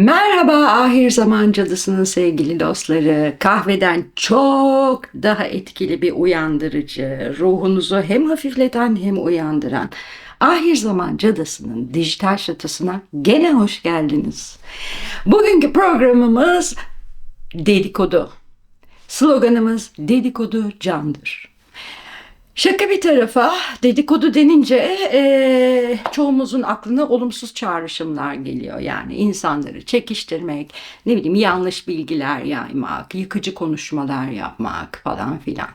Merhaba Ahir Zaman Cadısı'nın sevgili dostları. Kahveden çok daha etkili bir uyandırıcı, ruhunuzu hem hafifleten hem uyandıran Ahir Zaman Cadısı'nın dijital şatosuna gene hoş geldiniz. Bugünkü programımız dedikodu. Sloganımız dedikodu candır. Şaka bir tarafa dedikodu denince e, çoğumuzun aklına olumsuz çağrışımlar geliyor. Yani insanları çekiştirmek, ne bileyim yanlış bilgiler yaymak, yıkıcı konuşmalar yapmak falan filan.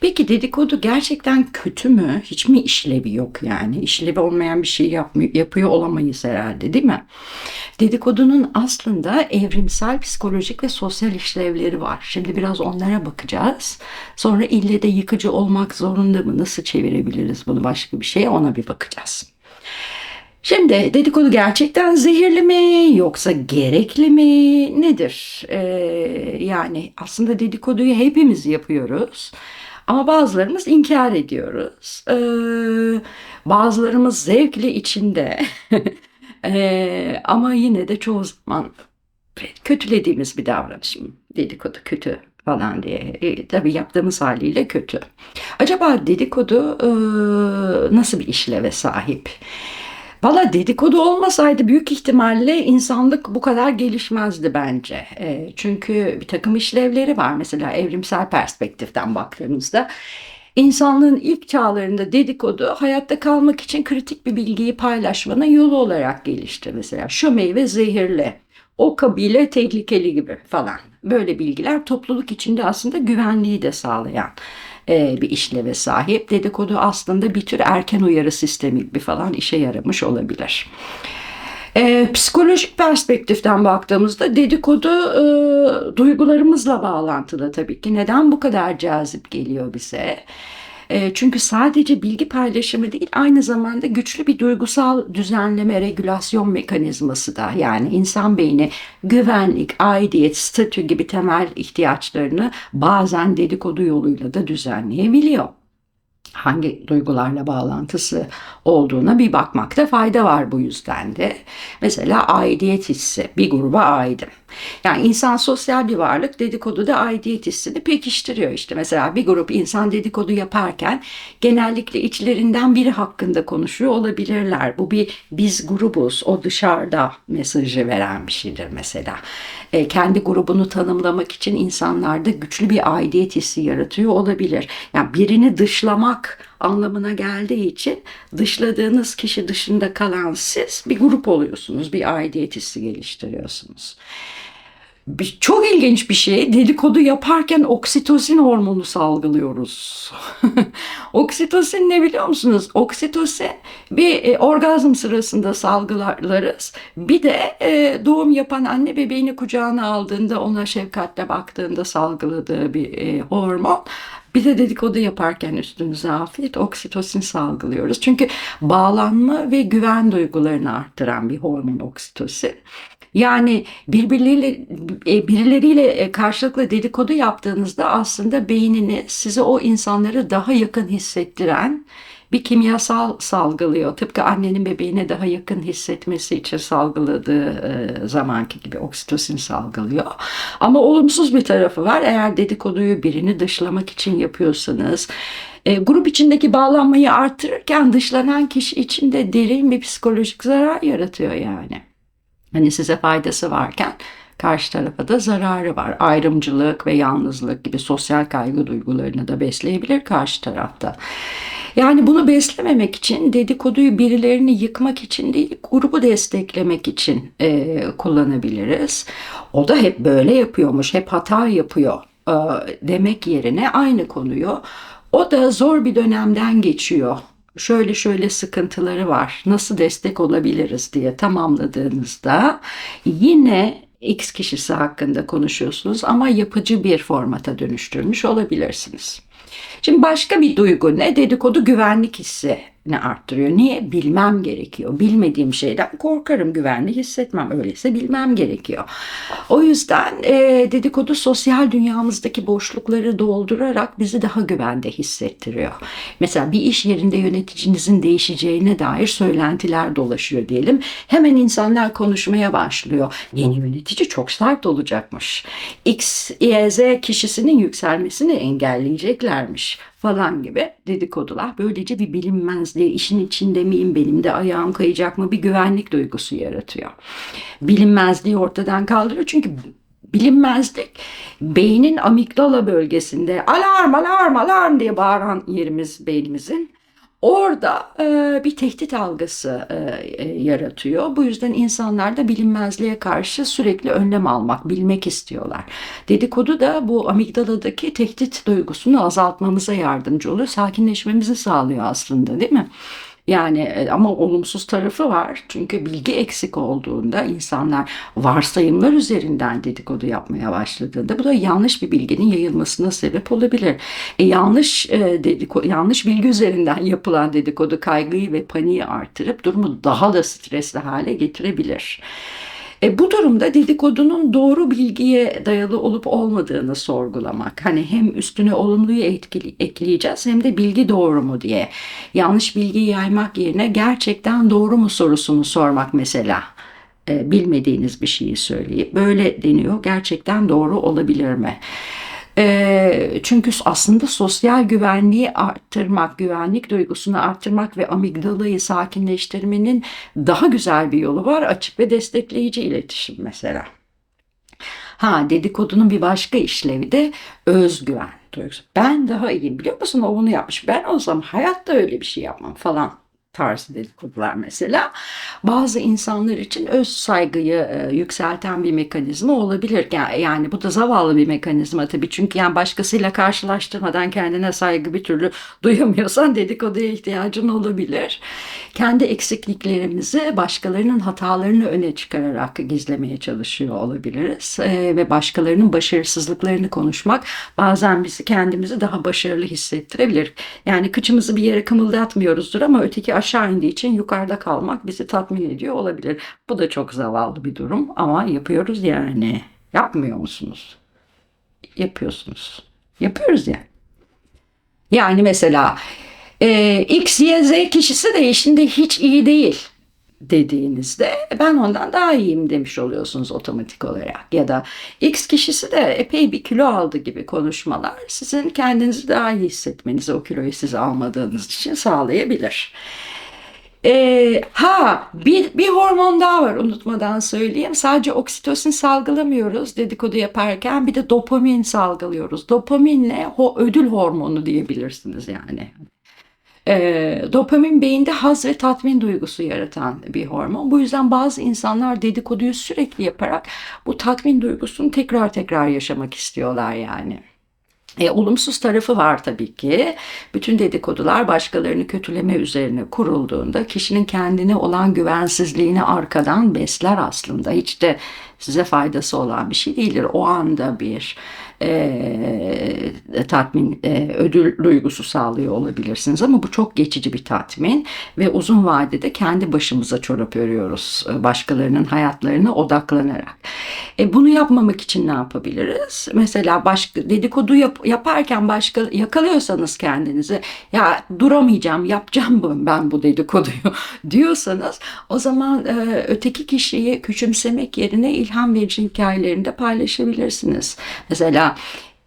Peki dedikodu gerçekten kötü mü? Hiç mi işlevi yok yani? İşlevi olmayan bir şey yapmıyor, yapıyor olamayız herhalde değil mi? Dedikodunun aslında evrimsel psikolojik ve sosyal işlevleri var. Şimdi biraz onlara bakacağız. Sonra ille de yıkıcı olmak zorunda mı? Nasıl çevirebiliriz bunu başka bir şeye ona bir bakacağız. Şimdi dedikodu gerçekten zehirli mi yoksa gerekli mi nedir? Ee, yani aslında dedikoduyu hepimiz yapıyoruz. Ama bazılarımız inkar ediyoruz. Ee, bazılarımız zevkli içinde. ee, ama yine de çoğu zaman kötülediğimiz bir davranışım. Dedikodu kötü falan diye. E, tabii yaptığımız haliyle kötü. Acaba dedikodu e, nasıl bir işleve sahip? Valla dedikodu olmasaydı büyük ihtimalle insanlık bu kadar gelişmezdi bence. E, çünkü bir takım işlevleri var. Mesela evrimsel perspektiften baktığımızda insanlığın ilk çağlarında dedikodu hayatta kalmak için kritik bir bilgiyi paylaşmanın yolu olarak gelişti. Mesela şu meyve zehirli, o kabile tehlikeli gibi falan. Böyle bilgiler topluluk içinde aslında güvenliği de sağlayan e, bir işleve sahip. Dedikodu aslında bir tür erken uyarı sistemi gibi falan işe yaramış olabilir. E, psikolojik perspektiften baktığımızda dedikodu e, duygularımızla bağlantılı tabii ki. Neden bu kadar cazip geliyor bize? E, çünkü sadece bilgi paylaşımı değil aynı zamanda güçlü bir duygusal düzenleme, regülasyon mekanizması da. Yani insan beyni güvenlik, aidiyet, statü gibi temel ihtiyaçlarını bazen dedikodu yoluyla da düzenleyebiliyor hangi duygularla bağlantısı olduğuna bir bakmakta fayda var bu yüzden de. Mesela aidiyet hissi, bir gruba aidim. Yani insan sosyal bir varlık dedikodu da aidiyet hissini pekiştiriyor işte. Mesela bir grup insan dedikodu yaparken genellikle içlerinden biri hakkında konuşuyor olabilirler. Bu bir biz grubuz, o dışarıda mesajı veren bir şeydir mesela. E, kendi grubunu tanımlamak için insanlarda güçlü bir aidiyet hissi yaratıyor olabilir. Yani birini dışlamak anlamına geldiği için dışladığınız kişi dışında kalan siz bir grup oluyorsunuz. Bir aidiyet hissi geliştiriyorsunuz. Bir, çok ilginç bir şey. Dedikodu yaparken oksitosin hormonu salgılıyoruz. oksitosin ne biliyor musunuz? Oksitosin bir e, orgazm sırasında salgılarız. Bir de e, doğum yapan anne bebeğini kucağına aldığında ona şefkatle baktığında salgıladığı bir e, hormon. Bir de dedikodu yaparken üstümüze afiyet oksitosin salgılıyoruz. Çünkü bağlanma ve güven duygularını arttıran bir hormon oksitosin. Yani birbirleriyle e, birileriyle e, karşılıklı dedikodu yaptığınızda aslında beynini size o insanları daha yakın hissettiren bir kimyasal salgılıyor. Tıpkı annenin bebeğine daha yakın hissetmesi için salgıladığı e, zamanki gibi oksitosin salgılıyor. Ama olumsuz bir tarafı var. Eğer dedikoduyu birini dışlamak için yapıyorsanız e, grup içindeki bağlanmayı artırırken dışlanan kişi için de derin bir psikolojik zarar yaratıyor yani. Hani size faydası varken karşı tarafa da zararı var. Ayrımcılık ve yalnızlık gibi sosyal kaygı duygularını da besleyebilir karşı tarafta. Yani bunu beslememek için dedikoduyu birilerini yıkmak için değil grubu desteklemek için e, kullanabiliriz. O da hep böyle yapıyormuş, hep hata yapıyor e, demek yerine aynı konuyu o da zor bir dönemden geçiyor şöyle şöyle sıkıntıları var. Nasıl destek olabiliriz diye tamamladığınızda yine X kişisi hakkında konuşuyorsunuz ama yapıcı bir formata dönüştürmüş olabilirsiniz. Şimdi başka bir duygu ne? Dedikodu güvenlik hissi ne arttırıyor. Niye? Bilmem gerekiyor. Bilmediğim şeyden korkarım, güvenli hissetmem. Öyleyse bilmem gerekiyor. O yüzden e, dedikodu sosyal dünyamızdaki boşlukları doldurarak bizi daha güvende hissettiriyor. Mesela bir iş yerinde yöneticinizin değişeceğine dair söylentiler dolaşıyor diyelim. Hemen insanlar konuşmaya başlıyor. Yeni yönetici çok sert olacakmış. X, Y, Z kişisinin yükselmesini engelleyeceklermiş falan gibi dedikodular. Böylece bir bilinmezliği, işin içinde miyim benim de ayağım kayacak mı bir güvenlik duygusu yaratıyor. Bilinmezliği ortadan kaldırıyor çünkü bilinmezlik beynin amigdala bölgesinde alarm alarm alarm diye bağıran yerimiz beynimizin Orada e, bir tehdit algısı e, e, yaratıyor. Bu yüzden insanlar da bilinmezliğe karşı sürekli önlem almak, bilmek istiyorlar. Dedikodu da bu amigdaladaki tehdit duygusunu azaltmamıza yardımcı oluyor. Sakinleşmemizi sağlıyor aslında değil mi? Yani e, ama olumsuz tarafı var. Çünkü bilgi eksik olduğunda insanlar varsayımlar üzerinden dedikodu yapmaya başladığında bu da yanlış bir bilginin yayılmasına sebep olabilir. E, yanlış e, dedikodu, yanlış bilgi üzerinden yapılan dedikodu kaygıyı ve paniği artırıp durumu daha da stresli hale getirebilir. E, bu durumda dedikodunun doğru bilgiye dayalı olup olmadığını sorgulamak. Hani hem üstüne olumluyu etkili, ekleyeceğiz hem de bilgi doğru mu diye. Yanlış bilgiyi yaymak yerine gerçekten doğru mu sorusunu sormak mesela. E, bilmediğiniz bir şeyi söyleyip böyle deniyor gerçekten doğru olabilir mi? E, çünkü aslında sosyal güvenliği arttırmak, güvenlik duygusunu arttırmak ve amigdalayı sakinleştirmenin daha güzel bir yolu var. Açık ve destekleyici iletişim mesela. Ha dedikodunun bir başka işlevi de özgüven duygusu. Ben daha iyiyim biliyor musun o bunu yapmış. Ben olsam hayatta öyle bir şey yapmam falan tarzı dedikodular mesela. Bazı insanlar için öz saygıyı e, yükselten bir mekanizma olabilir. Yani, yani bu da zavallı bir mekanizma tabii. Çünkü yani başkasıyla karşılaştırmadan kendine saygı bir türlü duyamıyorsan dedikoduya ihtiyacın olabilir. Kendi eksikliklerimizi başkalarının hatalarını öne çıkararak gizlemeye çalışıyor olabiliriz. E, ve başkalarının başarısızlıklarını konuşmak bazen bizi kendimizi daha başarılı hissettirebilir. Yani kıçımızı bir yere kımıldatmıyoruzdur ama öteki aşağı indiği için yukarıda kalmak bizi tatmin ediyor olabilir. Bu da çok zavallı bir durum ama yapıyoruz yani. Yapmıyor musunuz? Yapıyorsunuz. Yapıyoruz ya. Yani. yani mesela e, X, Y, Z kişisi de işinde hiç iyi değil dediğinizde ben ondan daha iyiyim demiş oluyorsunuz otomatik olarak. Ya da X kişisi de epey bir kilo aldı gibi konuşmalar sizin kendinizi daha iyi hissetmenizi o kiloyu size almadığınız için sağlayabilir. Ee, ha bir, bir hormon daha var unutmadan söyleyeyim. Sadece oksitosin salgılamıyoruz dedikodu yaparken bir de dopamin salgılıyoruz. Dopaminle ho, ödül hormonu diyebilirsiniz yani. E, dopamin beyinde haz ve tatmin duygusu yaratan bir hormon. Bu yüzden bazı insanlar dedikoduyu sürekli yaparak bu tatmin duygusunu tekrar tekrar yaşamak istiyorlar yani. E, olumsuz tarafı var tabii ki. Bütün dedikodular başkalarını kötüleme üzerine kurulduğunda kişinin kendine olan güvensizliğini arkadan besler aslında. Hiç de size faydası olan bir şey değildir. O anda bir e, tatmin, e, ödül duygusu sağlıyor olabilirsiniz ama bu çok geçici bir tatmin ve uzun vadede kendi başımıza çorap örüyoruz e, başkalarının hayatlarına odaklanarak. E, bunu yapmamak için ne yapabiliriz? Mesela başka dedikodu yap, yaparken başka yakalıyorsanız kendinizi ya duramayacağım, yapacağım ben bu dedikoduyu diyorsanız o zaman e, öteki kişiyi küçümsemek yerine ilham verici hikayelerini de paylaşabilirsiniz. Mesela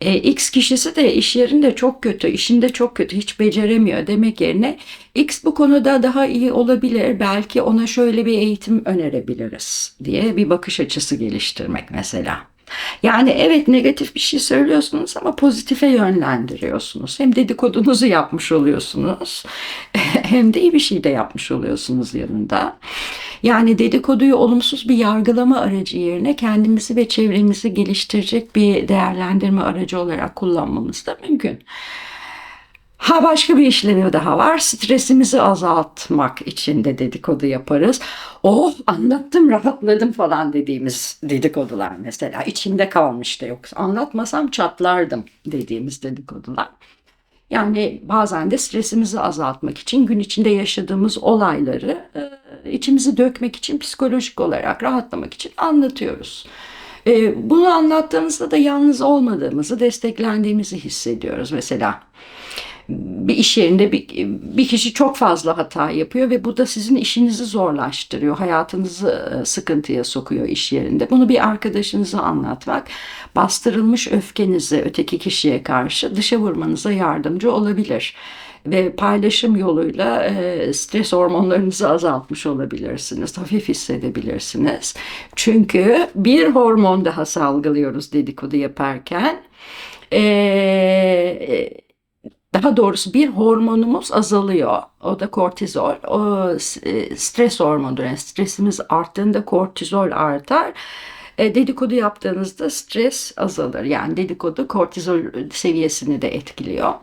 e, X kişisi de iş yerinde çok kötü, işinde çok kötü, hiç beceremiyor demek yerine X bu konuda daha iyi olabilir, belki ona şöyle bir eğitim önerebiliriz diye bir bakış açısı geliştirmek mesela. Yani evet negatif bir şey söylüyorsunuz ama pozitife yönlendiriyorsunuz. Hem dedikodunuzu yapmış oluyorsunuz hem de iyi bir şey de yapmış oluyorsunuz yanında. Yani dedikoduyu olumsuz bir yargılama aracı yerine kendimizi ve çevremizi geliştirecek bir değerlendirme aracı olarak kullanmamız da mümkün. Ha başka bir işlevi daha var. Stresimizi azaltmak için de dedikodu yaparız. Oh anlattım rahatladım falan dediğimiz dedikodular mesela. içimde kalmıştı yoksa anlatmasam çatlardım dediğimiz dedikodular. Yani bazen de stresimizi azaltmak için gün içinde yaşadığımız olayları içimizi dökmek için psikolojik olarak rahatlamak için anlatıyoruz. E, bunu anlattığımızda da yalnız olmadığımızı, desteklendiğimizi hissediyoruz. Mesela bir iş yerinde bir, bir kişi çok fazla hata yapıyor ve bu da sizin işinizi zorlaştırıyor. Hayatınızı e, sıkıntıya sokuyor iş yerinde. Bunu bir arkadaşınıza anlatmak bastırılmış öfkenizi öteki kişiye karşı dışa vurmanıza yardımcı olabilir ve paylaşım yoluyla e, stres hormonlarınızı azaltmış olabilirsiniz. Hafif hissedebilirsiniz. Çünkü bir hormon daha salgılıyoruz dedikodu yaparken. Eee daha doğrusu bir hormonumuz azalıyor. O da kortizol. O e, stres hormonudur. Yani stresimiz arttığında kortizol artar. E, dedikodu yaptığınızda stres azalır. Yani dedikodu kortizol seviyesini de etkiliyor.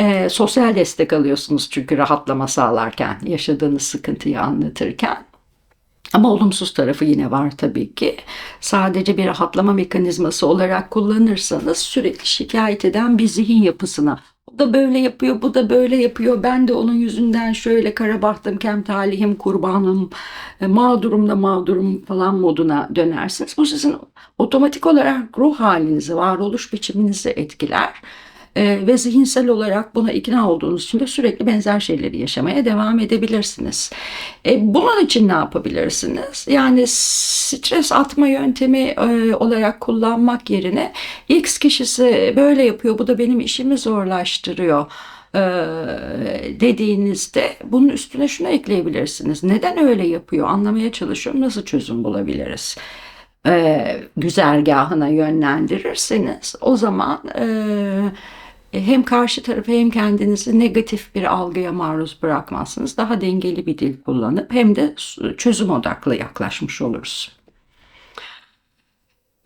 E, sosyal destek alıyorsunuz çünkü rahatlama sağlarken, yaşadığınız sıkıntıyı anlatırken. Ama olumsuz tarafı yine var tabii ki. Sadece bir rahatlama mekanizması olarak kullanırsanız sürekli şikayet eden bir zihin yapısına o da böyle yapıyor, bu da böyle yapıyor. Ben de onun yüzünden şöyle kara bahtım, kem talihim, kurbanım, e, mağdurum da mağdurum falan moduna dönersiniz. Bu sizin otomatik olarak ruh halinizi, varoluş biçiminizi etkiler. E, ve zihinsel olarak buna ikna olduğunuz için de sürekli benzer şeyleri yaşamaya devam edebilirsiniz. E, bunun için ne yapabilirsiniz? Yani stres atma yöntemi e, olarak kullanmak yerine X kişisi böyle yapıyor, bu da benim işimi zorlaştırıyor e, dediğinizde bunun üstüne şunu ekleyebilirsiniz. Neden öyle yapıyor? Anlamaya çalışıyorum. Nasıl çözüm bulabiliriz? E, güzergahına yönlendirirseniz o zaman e, hem karşı tarafı hem kendinizi negatif bir algıya maruz bırakmazsınız. Daha dengeli bir dil kullanıp hem de çözüm odaklı yaklaşmış oluruz.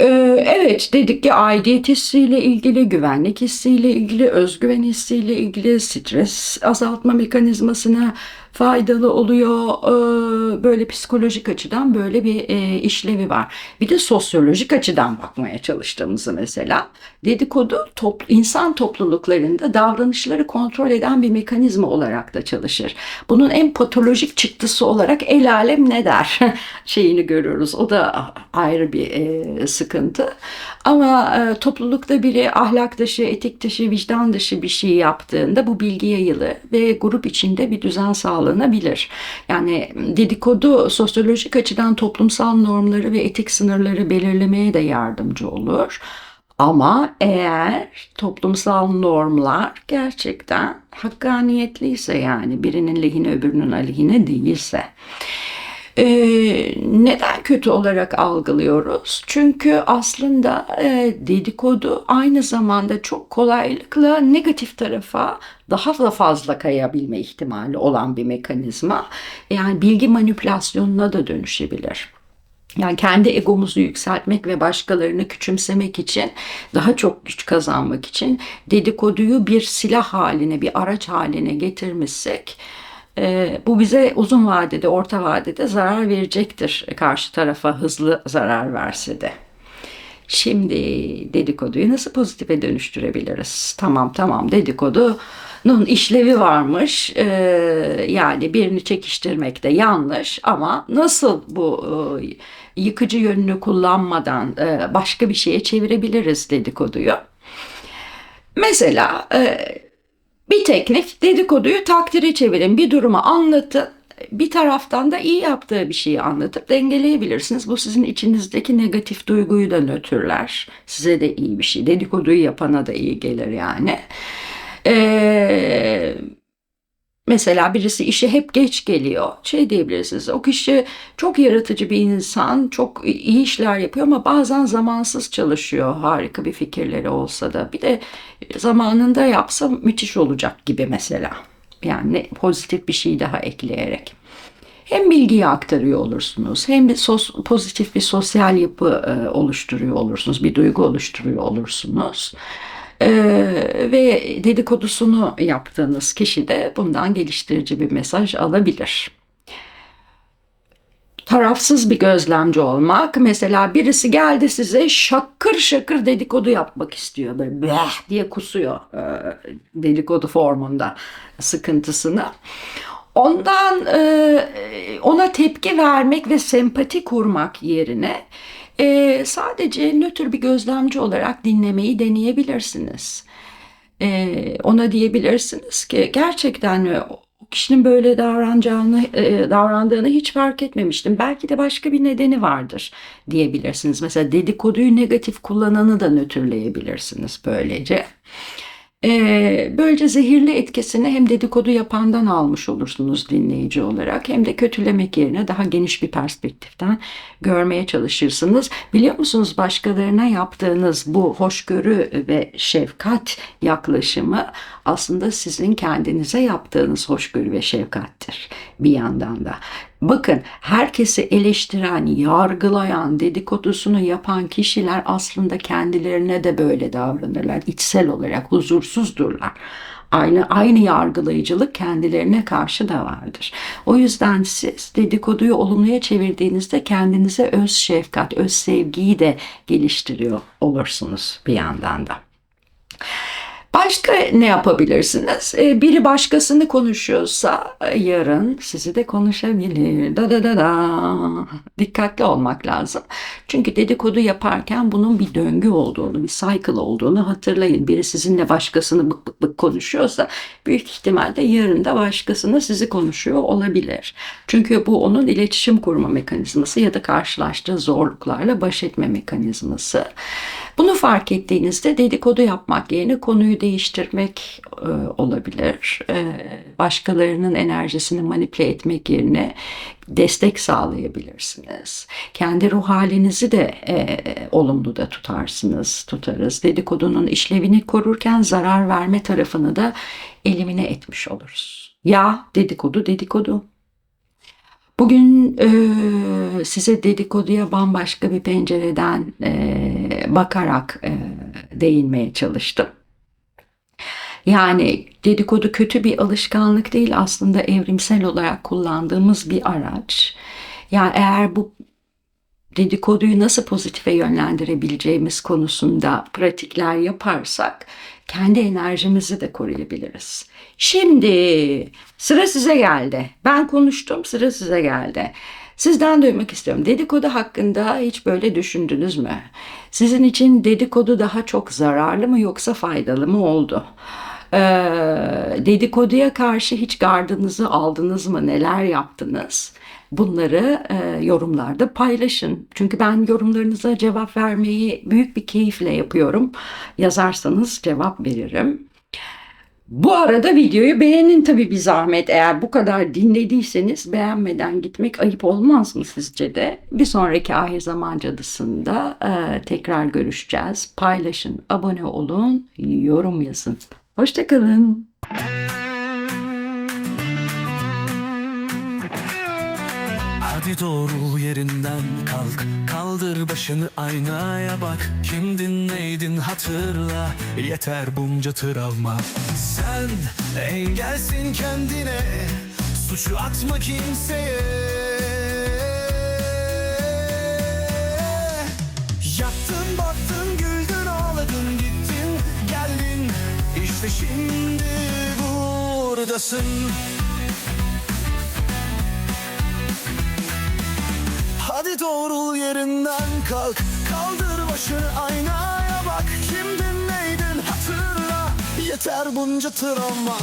Ee, evet dedik ki aidiyet hissiyle ilgili, güvenlik hissiyle ilgili, özgüven hissiyle ilgili, stres azaltma mekanizmasına faydalı oluyor. Ee, böyle psikolojik açıdan böyle bir e, işlevi var. Bir de sosyolojik açıdan bakmaya çalıştığımızı mesela dedikodu top, insan topluluklarında davranışları kontrol eden bir mekanizma olarak da çalışır. Bunun en patolojik çıktısı olarak el alem ne der şeyini görüyoruz. O da ayrı bir e, sıkıntı. Ama e, toplulukta biri ahlak dışı, etik dışı, vicdan dışı bir şey yaptığında bu bilgi yayılır ve grup içinde bir düzen sağlanabilir. Yani dedikodu sosyolojik açıdan toplumsal normları ve etik sınırları belirlemeye de yardımcı olur. Ama eğer toplumsal normlar gerçekten hakkaniyetliyse yani birinin lehine öbürünün aleyhine değilse e, neden kötü olarak algılıyoruz? Çünkü aslında e, dedikodu aynı zamanda çok kolaylıkla negatif tarafa daha da fazla kayabilme ihtimali olan bir mekanizma. Yani bilgi manipülasyonuna da dönüşebilir. Yani kendi egomuzu yükseltmek ve başkalarını küçümsemek için, daha çok güç kazanmak için dedikoduyu bir silah haline, bir araç haline getirmişsek, e, bu bize uzun vadede, orta vadede zarar verecektir karşı tarafa hızlı zarar verse de. Şimdi dedikoduyu nasıl pozitife dönüştürebiliriz? Tamam tamam dedikodunun işlevi varmış. Ee, yani birini çekiştirmek de yanlış ama nasıl bu e, yıkıcı yönünü kullanmadan e, başka bir şeye çevirebiliriz dedikoduyu? Mesela e, bir teknik dedikoduyu takdire çevirin. Bir durumu anlatın. Bir taraftan da iyi yaptığı bir şeyi anlatıp dengeleyebilirsiniz. Bu sizin içinizdeki negatif duyguyu da nötrler. Size de iyi bir şey. Dedikoduyu yapana da iyi gelir yani. Eee Mesela birisi işe hep geç geliyor. Şey diyebilirsiniz. O kişi çok yaratıcı bir insan, çok iyi işler yapıyor ama bazen zamansız çalışıyor. Harika bir fikirleri olsa da. Bir de zamanında yapsa müthiş olacak gibi mesela. Yani pozitif bir şey daha ekleyerek. Hem bilgiyi aktarıyor olursunuz, hem bir sos, pozitif bir sosyal yapı e, oluşturuyor olursunuz, bir duygu oluşturuyor olursunuz. Ee, ve dedikodusunu yaptığınız kişi de bundan geliştirici bir mesaj alabilir. tarafsız bir gözlemci olmak. Mesela birisi geldi size şakır şakır dedikodu yapmak istiyor. Böyle bleh diye kusuyor e, dedikodu formunda sıkıntısını. Ondan e, ona tepki vermek ve sempati kurmak yerine e, sadece nötr bir gözlemci olarak dinlemeyi deneyebilirsiniz. E, ona diyebilirsiniz ki gerçekten o kişinin böyle davranacağını, e, davrandığını hiç fark etmemiştim. Belki de başka bir nedeni vardır diyebilirsiniz. Mesela dedikoduyu negatif kullananı da nötrleyebilirsiniz böylece. Ee, böylece zehirli etkisini hem dedikodu yapandan almış olursunuz dinleyici olarak hem de kötülemek yerine daha geniş bir perspektiften görmeye çalışırsınız. Biliyor musunuz başkalarına yaptığınız bu hoşgörü ve şefkat yaklaşımı aslında sizin kendinize yaptığınız hoşgörü ve şefkattir bir yandan da. Bakın herkesi eleştiren, yargılayan, dedikodusunu yapan kişiler aslında kendilerine de böyle davranırlar. İçsel olarak huzursuzdurlar. Aynı aynı yargılayıcılık kendilerine karşı da vardır. O yüzden siz dedikoduyu olumluya çevirdiğinizde kendinize öz şefkat, öz sevgiyi de geliştiriyor olursunuz bir yandan da. Başka ne yapabilirsiniz? Ee, Biri başkasını konuşuyorsa e, yarın sizi de konuşabilir. Da da da da. Dikkatli olmak lazım. Çünkü dedikodu yaparken bunun bir döngü olduğunu, bir cycle olduğunu hatırlayın. Biri sizinle başkasını bık bık bık konuşuyorsa büyük ihtimalle yarın da başkasını sizi konuşuyor olabilir. Çünkü bu onun iletişim kurma mekanizması ya da karşılaştığı zorluklarla baş etme mekanizması. Bunu fark ettiğinizde dedikodu yapmak yerine konuyu değiştirmek e, olabilir. E, başkalarının enerjisini manipüle etmek yerine destek sağlayabilirsiniz. Kendi ruh halinizi de e, olumlu da tutarsınız, tutarız. Dedikodunun işlevini korurken zarar verme tarafını da elimine etmiş oluruz. Ya dedikodu dedikodu. Bugün e, size dedikoduya bambaşka bir pencereden e, bakarak e, değinmeye çalıştım. Yani dedikodu kötü bir alışkanlık değil aslında evrimsel olarak kullandığımız bir araç. Yani eğer bu dedikoduyu nasıl pozitife yönlendirebileceğimiz konusunda pratikler yaparsak kendi enerjimizi de koruyabiliriz. Şimdi sıra size geldi. Ben konuştum, sıra size geldi. Sizden duymak istiyorum. Dedikodu hakkında hiç böyle düşündünüz mü? Sizin için dedikodu daha çok zararlı mı yoksa faydalı mı oldu? Ee, dedikoduya karşı hiç gardınızı aldınız mı? Neler yaptınız? Bunları e, yorumlarda paylaşın. Çünkü ben yorumlarınıza cevap vermeyi büyük bir keyifle yapıyorum. Yazarsanız cevap veririm. Bu arada videoyu beğenin tabii bir zahmet. Eğer bu kadar dinlediyseniz beğenmeden gitmek ayıp olmaz mı sizce de? Bir sonraki Ahir Zaman Cadısı'nda e, tekrar görüşeceğiz. Paylaşın, abone olun, yorum yazın. Hoşçakalın. Hadi doğru yerinden kalk. Kaldır başını aynaya bak. Kimdin neydin hatırla. Yeter bunca travma. Sen engelsin kendine. Suçu atma kimseye. Yattın baktın güldün ağladın gittin geldin. İşte şimdi buradasın Hadi doğrul yerinden kalk. Kaldır başını aynaya bak. Kimdin neydin? Hatırla. Yeter bunca travma